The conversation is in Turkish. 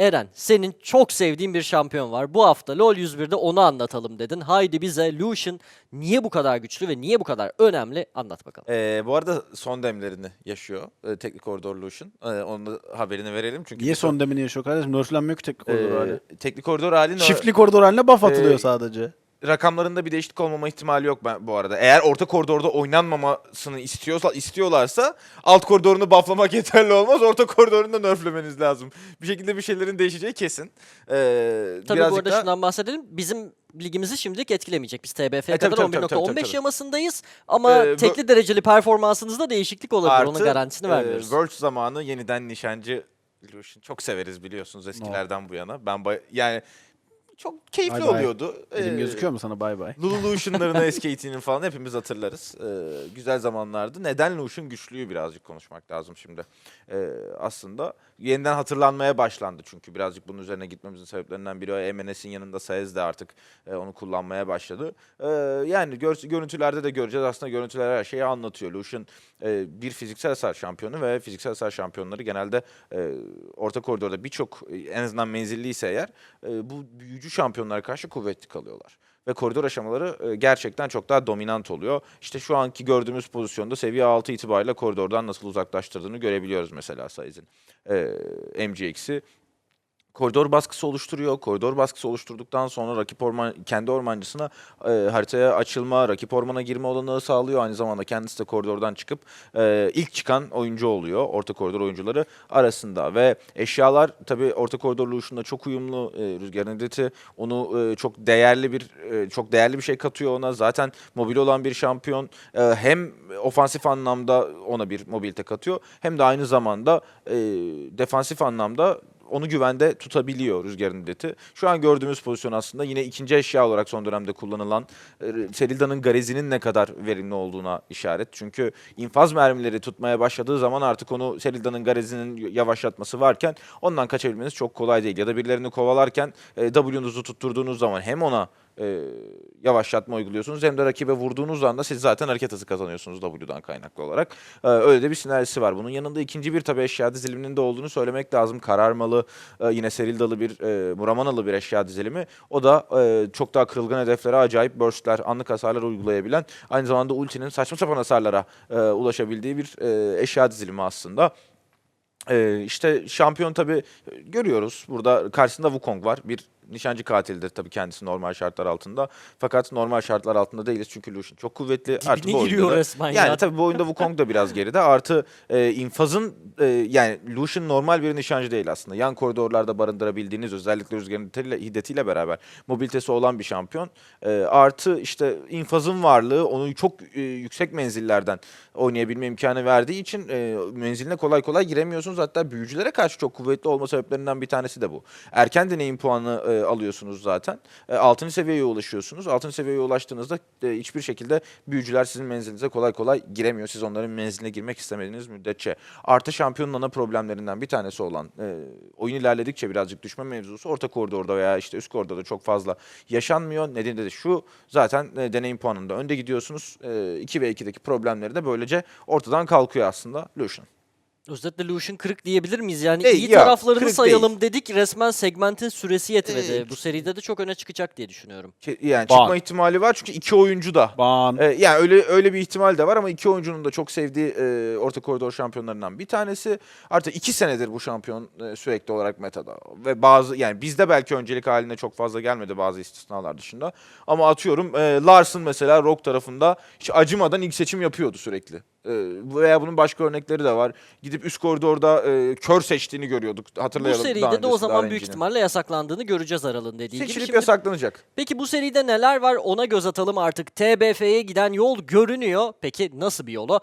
Eren, senin çok sevdiğin bir şampiyon var. Bu hafta LoL 101'de onu anlatalım dedin. Haydi bize Lucian niye bu kadar güçlü ve niye bu kadar önemli anlat bakalım. Ee, bu arada son demlerini yaşıyor. Ee, teknik koridor Lucian. Ee, onun da haberini verelim. Çünkü Niye son demini yaşıyor kardeşim? Nerflenmiyor ki tek koridor Ee, hali. teknik koridor halin Çiftli koridor haline buff atılıyor Ee, sadece. Rakamlarında bir değişiklik olmama ihtimali yok ben bu arada. Eğer orta koridorda oynanmamasını istiyorsa istiyorlarsa alt koridorunu bufflamak yeterli olmaz. Orta koridorunu da nerflemeniz lazım. Bir şekilde bir şeylerin değişeceği kesin. Ee, Tabii bu arada da- şundan bahsedelim. Bizim ligimizi şimdilik etkilemeyecek. Biz TBF'ye E, kadar tabii, tabii, tabii, 11.15 tabii. yamasındayız. Ama Ee, tekli dereceli performansınızda değişiklik olabilir. Onun garantisini e, vermiyoruz. World zamanı yeniden nişancı Lucian çok severiz biliyorsunuz eskilerden bu yana. Ben yani çok keyifli Bay bay. oluyordu. Elim Ee, gözüküyor mu sana bay bay? Lulu Lucian'larını SKT'nin falan hepimiz hatırlarız. Ee, güzel zamanlardı. Neden Lucian güçlüyü birazcık konuşmak lazım şimdi. Ee, aslında yeniden hatırlanmaya başlandı çünkü birazcık bunun üzerine gitmemizin sebeplerinden biri o MNS'in yanında Saez de artık e, onu kullanmaya başladı. Ee, yani gör, görüntülerde de göreceğiz. Aslında görüntüler her şeyi anlatıyor. Lucian e, bir fiziksel hasar şampiyonu ve fiziksel hasar şampiyonları genelde e, orta koridorda birçok e, en azından menzilliyse eğer e, bu büyücü şampiyonlara karşı kuvvetli kalıyorlar. Ve koridor aşamaları e, gerçekten çok daha dominant oluyor. İşte şu anki gördüğümüz pozisyonda seviye 6 itibariyle koridordan nasıl uzaklaştırdığını görebiliyoruz mesela Saiz'in. E, MGX'i koridor baskısı oluşturuyor. Koridor baskısı oluşturduktan sonra rakip orman kendi ormancısına e, haritaya açılma, rakip ormana girme olanağı sağlıyor. Aynı zamanda kendisi de koridordan çıkıp e, ilk çıkan oyuncu oluyor. Orta koridor oyuncuları arasında ve eşyalar tabii orta koridor Lucian'la çok uyumlu. E, Rüzgar'ın editi onu e, çok değerli bir e, çok değerli bir şey katıyor ona. Zaten mobil olan bir şampiyon. E, hem ofansif anlamda ona bir mobilite katıyor hem de aynı zamanda e, defansif anlamda onu güvende tutabiliyor rüzgarın deti. Şu an gördüğümüz pozisyon aslında yine ikinci eşya olarak son dönemde kullanılan e, Serilda'nın garezinin ne kadar verimli olduğuna işaret. Çünkü infaz mermileri tutmaya başladığı zaman artık onu Serilda'nın garezinin yavaşlatması varken ondan kaçabilmeniz çok kolay değil. Ya da birilerini kovalarken e, W'nuzu tutturduğunuz zaman hem ona e, yavaşlatma uyguluyorsunuz hem de rakibe vurduğunuz anda siz zaten hareket hızı kazanıyorsunuz W'dan kaynaklı olarak. E, öyle de bir sinerjisi var. Bunun yanında ikinci bir tabi eşya diziliminin de olduğunu söylemek lazım. Kararmalı, e, yine Serildalı bir, e, Muramanalı bir eşya dizilimi. O da e, çok daha kırılgan hedeflere acayip burstler, anlık hasarlar uygulayabilen, aynı zamanda ultinin saçma sapan hasarlara e, ulaşabildiği bir e, eşya dizilimi aslında. Ee, işte şampiyon tabi görüyoruz. Burada karşısında Wukong var. Bir nişancı katilidir tabii kendisi normal şartlar altında. Fakat normal şartlar altında değiliz çünkü Lucian çok kuvvetli. Artı Dibine bu oyunda da- resmen Yani ya. tabii bu oyunda Wukong da biraz geride. Artı e, infazın e, yani Lucian normal bir nişancı değil aslında. Yan koridorlarda barındırabildiğiniz özellikle rüzgarın hiddetiyle beraber mobilitesi olan bir şampiyon. E, artı işte infazın varlığı onu çok e, yüksek menzillerden oynayabilme imkanı verdiği için e, menziline kolay kolay giremiyorsunuz. Hatta büyücülere karşı çok kuvvetli olma sebeplerinden bir tanesi de bu. Erken deneyim puanı e, alıyorsunuz zaten. E, 6. seviyeye ulaşıyorsunuz. 6. seviyeye ulaştığınızda e, hiçbir şekilde büyücüler sizin menzilinize kolay kolay giremiyor. Siz onların menziline girmek istemediğiniz müddetçe. Artı şampiyonun ana problemlerinden bir tanesi olan e, oyun ilerledikçe birazcık düşme mevzusu orta koridorda veya işte üst koridorda çok fazla yaşanmıyor. Nedeni de şu zaten e, deneyim puanında önde gidiyorsunuz. E, 2 ve 2'deki problemleri de böylece ortadan kalkıyor aslında Lucian. Özetle Lucian kırık diyebilir miyiz? Yani Değil, iyi yok, taraflarını kırık sayalım dedik. Resmen segmentin süresi yetmedi. Evet. Bu seride de çok öne çıkacak diye düşünüyorum. Yani Ban. çıkma ihtimali var çünkü iki oyuncu da Ban. Ee, yani öyle öyle bir ihtimal de var ama iki oyuncunun da çok sevdiği e, orta koridor şampiyonlarından bir tanesi. Artık iki senedir bu şampiyon e, sürekli olarak metada ve bazı yani bizde belki öncelik haline çok fazla gelmedi bazı istisnalar dışında. Ama atıyorum e, Larson mesela Rock tarafında hiç acımadan ilk seçim yapıyordu sürekli. E, veya bunun başka örnekleri de var. Gidip üst koridorda e, kör seçtiğini görüyorduk. Bu Hatırlayalım. daha seride de o zaman büyük ihtimalle yasaklandığını göreceğiz Aral'ın dediği gibi. Seçilip yasaklanacak. Peki bu seride neler var ona göz atalım artık. TBF'ye giden yol görünüyor. Peki nasıl bir yolu?